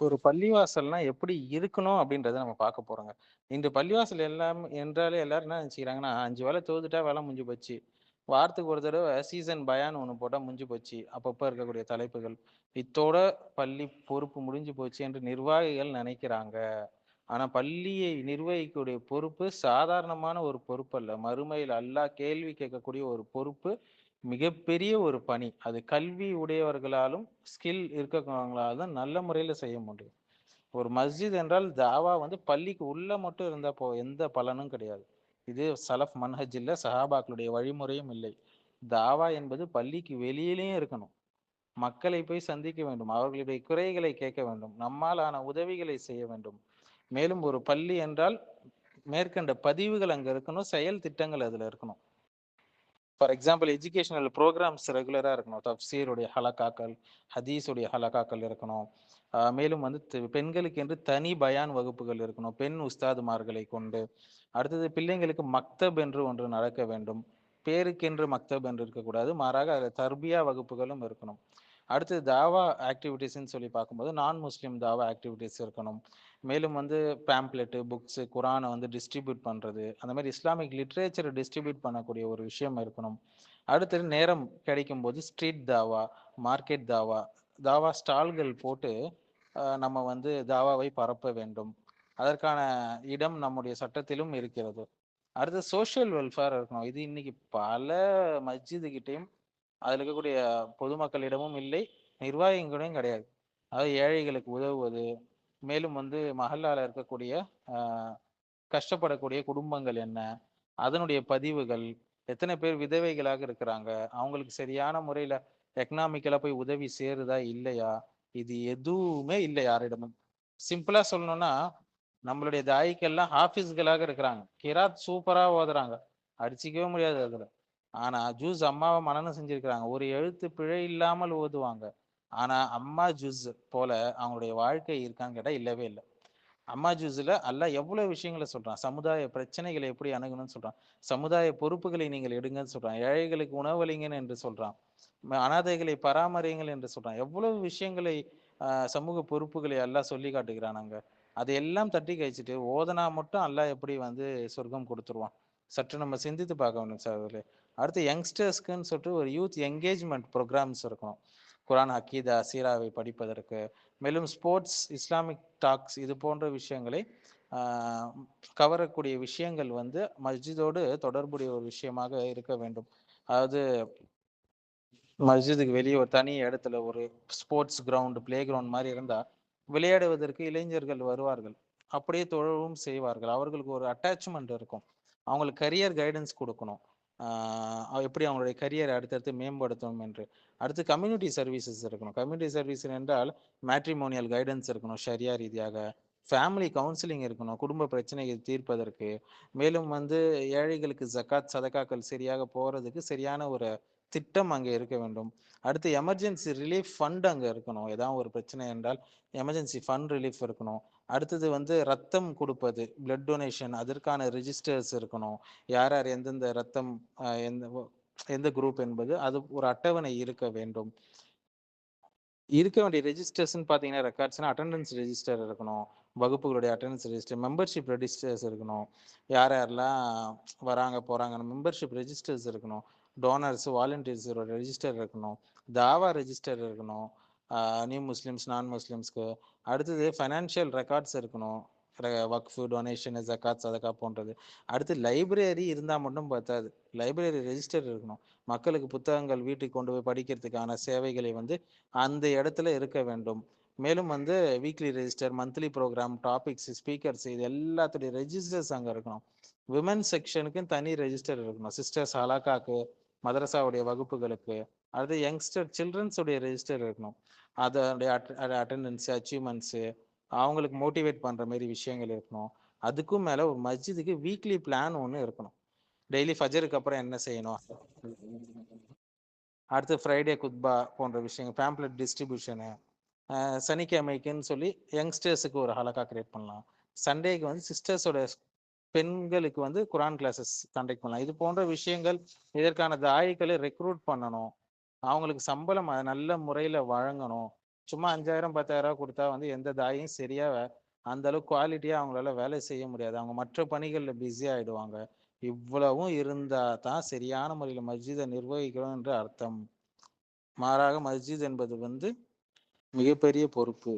ஒரு பள்ளிவாசல்னா எப்படி இருக்கணும் அப்படின்றத நம்ம பார்க்க போறோங்க. இந்த பள்ளிவாசல் எல்லாம் என்றாலே எல்லாரும் என்ன நினைச்சுக்கிறாங்கன்னா, 5 வேளை தொழுதுட்டா வேலை முடிஞ்சு போச்சு. வாரத்துக்கு ஒரு தடவை சீசன் பயான்னு ஒன்று போட்டால் முடிஞ்சு போச்சு. அப்பப்போ இருக்கக்கூடிய தலைப்புகள். இத்தோட பள்ளி பொறுப்பு முடிஞ்சு போச்சு என்று நிர்வாகிகள் நினைக்கிறாங்க. ஆனால் பள்ளியை நிர்வகிக்கக்கூடிய பொறுப்பு சாதாரணமான ஒரு பொறுப்பு அல்ல. மறுமையில் அல்லா கேள்வி கேட்கக்கூடிய ஒரு பொறுப்பு. மிகப்பெரிய ஒரு பணி. அது கல்வி உடையவர்களாலும், ஸ்கில் இருக்கவங்களாலும் தான் நல்ல முறையில் செய்ய முடியும். ஒரு மஸ்ஜித் என்றால் தாவா வந்து பள்ளிக்கு உள்ளே மட்டும் இருந்தால் போ எந்த பலனும் கிடையாது. இது சலஃப் மன்ஹஜ் இல்லை சஹாபாக்களுடைய வழிமுறையும் இல்லை. தாவா என்பது பள்ளிக்கு வெளியிலேயும் இருக்கணும். மக்களை போய் சந்திக்க வேண்டும். அவர்களுடைய குறைகளை கேட்க வேண்டும். நம்மாலான உதவிகளை செய்ய வேண்டும். மேலும் ஒரு பள்ளி என்றால் மேற்கண்ட பதிவுகள் அங்கே இருக்கணும். செயல் திட்டங்கள் அதில் இருக்கணும். ஃபார் எக்ஸாம்பிள் எஜுகேஷனல் ப்ரோக்ராம்ஸ் ரெகுலராக இருக்கணும். தப்சீருடைய ஹலக்காக்கள் ஹதீஸுடைய ஹலக்காக்கள் இருக்கணும். மேலும் வந்து பெண்களுக்கு என்று தனி பயான் வகுப்புகள் இருக்கணும். பெண் உஸ்தாதுமார்களை கொண்டு. அடுத்தது பிள்ளைங்களுக்கு மக்தப் என்று ஒன்று நடக்க வேண்டும். பேருக்கென்று மக்தப் என்று இருக்கக்கூடாது. மாறாக அதில் தர்பியா வகுப்புகளும் இருக்கணும். அடுத்து தாவா ஆக்டிவிட்டீஸ்ன்னு சொல்லி பார்க்கும்போது, நான் முஸ்லீம் தாவா ஆக்டிவிட்டீஸ் இருக்கணும். மேலும் வந்து பேம்ப்ளெட்டு, புக்ஸு, குரானை வந்து டிஸ்ட்ரிபியூட் பண்ணுறது அந்த மாதிரி இஸ்லாமிக் லிட்ரேச்சரை டிஸ்ட்ரிபியூட் பண்ணக்கூடிய ஒரு விஷயம் இருக்கணும். அடுத்தது நேரம் கிடைக்கும்போது ஸ்ட்ரீட் தாவா, மார்க்கெட் தாவா, தாவா ஸ்டால்கள் போட்டு நம்ம வந்து தாவாவை பரப்ப வேண்டும். அதற்கான இடம் நம்முடைய சட்டத்திலும் இருக்கிறது. அடுத்து சோஷியல் வெல்ஃபேர் இருக்கணும். இது இன்னைக்கு பல மஸ்ஜிதுகிட்டயும் அதில் இருக்கக்கூடிய பொதுமக்களிடமும் இல்லை. நிர்வாகிகளிடம் கிடையாது. அதாவது ஏழைகளுக்கு உதவுவது, மேலும் வந்து மஹல்லால இருக்கக்கூடிய கஷ்டப்படக்கூடிய குடும்பங்கள் என்ன? அதனுடைய பதிவுகள், எத்தனை பேர் விதவைகளாக இருக்கிறாங்க? அவங்களுக்கு சரியான முறையில எக்கனாமிக்கலா போய் உதவி சேருதா? இல்லையா? இது எதுவுமே இல்லை யாரிடமும். சிம்பிளா சொல்லணும்னா, நம்மளுடைய தாய்க்கெல்லாம் ஹாஃபிஸ்களாக இருக்கிறாங்க. கிராத் சூப்பரா ஓதுறாங்க. அடிச்சுக்கவே முடியாது அதுல. ஆனா ஜூஸ் அம்மாவை மனனம் செஞ்சிருக்கிறாங்க. ஒரு எழுத்து பிழை இல்லாமல் ஓதுவாங்க. ஆனா அம்மா ஜூஸ் போல அவங்களுடைய வாழ்க்கை இருக்கான்னு கேட்டா இல்லவே இல்லை அம்மா ஜூஸில் அல்லாஹ் எவ்வளவு விஷயங்கள சொல்றான். சமுதாய பிரச்சனைகளை எப்படி அணுகணும்னு சொல்றான். சமுதாய பொறுப்புகளை நீங்கள் எடுங்கன்னு சொல்றான். ஏழைகளுக்கு உணவளிங்கன்னு என்று சொல்றான். அனாதைகளை பராமரியுங்கள் என்று சொல்றான். எவ்வளவு விஷயங்களை சமூக பொறுப்புகளை எல்லாம் சொல்லி காட்டுகிறான் அங்க. அதையெல்லாம் தட்டி கழிச்சிட்டு ஓதுனா மட்டும் எல்லாம் எப்படி வந்து சொர்க்கம் கொடுத்துருவான் சற்று நம்ம சிந்தித்து பார்க்க சார் அதில் அடுத்து யங்ஸ்டர்ஸ்க்குன்னு சொல்லிட்டு ஒரு யூத் எங்கேஜ்மெண்ட் ப்ரோக்ராம்ஸ் இருக்கும் குரான், அக்கீதா, சீராவை படிப்பதற்கு. மேலும் ஸ்போர்ட்ஸ், இஸ்லாமிக் டாக்ஸ் இது போன்ற விஷயங்களை கவரக்கூடிய விஷயங்கள் வந்து மஸ்ஜிதோடு தொடர்புடைய ஒரு விஷயமாக இருக்க வேண்டும். அதாவது மஸ்ஜிதுக்கு வெளியே ஒரு தனி இடத்துல ஒரு ஸ்போர்ட்ஸ் கிரவுண்டு பிளே கிரவுண்ட் மாதிரி இருந்தால் விளையாடுவதற்கு இளைஞர்கள் வருவார்கள். அப்படியே தொழவும் செய்வார்கள். அவர்களுக்கு ஒரு அட்டாச்மெண்ட் இருக்கும். அவங்களுக்கு கரியர் கைடன்ஸ் கொடுக்கணும் எப்படி அவங்களுடைய கரியரை அடுத்தடுத்து மேம்படுத்தணும் என்று. அடுத்து கம்யூனிட்டி சர்வீசஸ் இருக்கணும். கம்யூனிட்டி சர்வீஸ் என்றால் மேட்ரிமோனியல் கைடன்ஸ் இருக்கணும் ஷரியா ரீதியாக. ஃபேமிலி கவுன்சிலிங் இருக்கணும். குடும்ப பிரச்சனைகள் தீர்ப்பதற்கு. மேலும் வந்து ஏழைகளுக்கு ஜக்காத், சதகாக்கள் சரியாக போகிறதுக்கு சரியான ஒரு திட்டம் அங்கே இருக்க வேண்டும். அடுத்து எமர்ஜென்சி ரிலீஃப் ஃபண்ட் அங்கே இருக்கணும். ஏதாவது ஒரு பிரச்சனை என்றால் எமர்ஜென்சி ஃபண்ட் ரிலீஃப் இருக்கணும். அடுத்தது வந்து ரத்தம் கொடுப்பது பிளட் டொனேஷன் அதற்கான ரிஜிஸ்டர்ஸ் இருக்கணும். யார் யார் எந்தெந்த ரத்தம் எந்த எந்த குரூப் என்பது அது ஒரு அட்டவணை இருக்க வேண்டும். இருக்க வேண்டிய ரெஜிஸ்டர்ஸ்ன்னு பார்த்தீங்கன்னா, ரெக்கார்ட்ஸ்னா அட்டெண்டன்ஸ் ரெஜிஸ்டர் இருக்கணும். வகுப்புகளுடைய அட்டெண்டன்ஸ் ரெஜிஸ்டர், மெம்பர்ஷிப் ரெஜிஸ்டர்ஸ் இருக்கணும். யார் யாரெல்லாம் வராங்க, போறாங்கன்னு மெம்பர்ஷிப் ரெஜிஸ்டர்ஸ் இருக்கணும். டோனர்ஸ், வாலண்டியர்ஸோட ரெஜிஸ்டர் இருக்கணும். தாவா ரெஜிஸ்டர் இருக்கணும். நியூ முஸ்லிம்ஸ், நான் முஸ்லிம்ஸ்க்கு. அடுத்தது ஃபைனான்ஷியல் ரெக்கார்ட்ஸ் இருக்கணும். வக்ஃபு டொனேஷன், ஜக்காத், சதக்கா போன்றது. அடுத்து லைப்ரரி இருந்தால் மட்டும் பத்தாது. லைப்ரரி ரெஜிஸ்டர் இருக்கணும். மக்களுக்கு புத்தகங்கள் வீட்டுக்கு கொண்டு போய் படிக்கிறதுக்கான சேவைகளை வந்து அந்த இடத்துல இருக்க வேண்டும். மேலும் வந்து weekly register, monthly program topics, speakers இது எல்லாத்துடைய ரெஜிஸ்டர்ஸ் அங்கே இருக்கணும். விமன் செக்ஷனுக்கும் தனி ரெஜிஸ்டர் இருக்கணும். சிஸ்டர்ஸ் ஹலாக்காக்கு, மதரசாவுடைய வகுப்புகளுக்கு. அடுத்து யங்ஸ்டர் சில்ட்ரன்ஸுடைய ரெஜிஸ்டர் இருக்கணும். அதோடைய அட் அட்டெண்டன்ஸ், அச்சீவ்மெண்ட்ஸு அவங்களுக்கு மோட்டிவேட் பண்ணுற மாரி விஷயங்கள் இருக்கணும். அதுக்கும் மேலே ஒரு மஸ்ஜிதுக்கு வீக்லி பிளான் ஒன்று இருக்கணும். டெய்லி ஃபஜருக்கு அப்புறம் என்ன செய்யணும்? அடுத்து ஃப்ரைடே குத்பா போன்ற விஷயங்கள், பேம்ப்ளெட் டிஸ்ட்ரிபியூஷனு. சனிக்கிழமைக்குன்னு சொல்லி யங்ஸ்டர்ஸுக்கு ஒரு ஹலக்கா கிரியேட் பண்ணலாம். சண்டேக்கு வந்து சிஸ்டர்ஸோட பெண்களுக்கு வந்து குரான் கிளாஸஸ் கண்டக்ட் பண்ணலாம். இது போன்ற விஷயங்கள் இதற்கான தாயிகளை ரெக்ரூட் பண்ணணும். அவங்களுக்கு சம்பளம் நல்ல முறையில் வழங்கணும். சும்மா அஞ்சாயிரம் பத்தாயிரம் கொடுத்தா வந்து எந்த தாயும் சரியாக அந்த அளவுக்கு குவாலிட்டியாக அவங்களால வேலை செய்ய முடியாது அவங்க மற்ற பணிகளில் பிஸி ஆகிடுவாங்க இவ்வளவும் இருந்தால் தான் சரியான முறையில் மஸ்ஜிதை நிர்வகிக்கணும் என்று அர்த்தம் மாறாக மஸ்ஜித் என்பது வந்து மிகப்பெரிய பொறுப்பு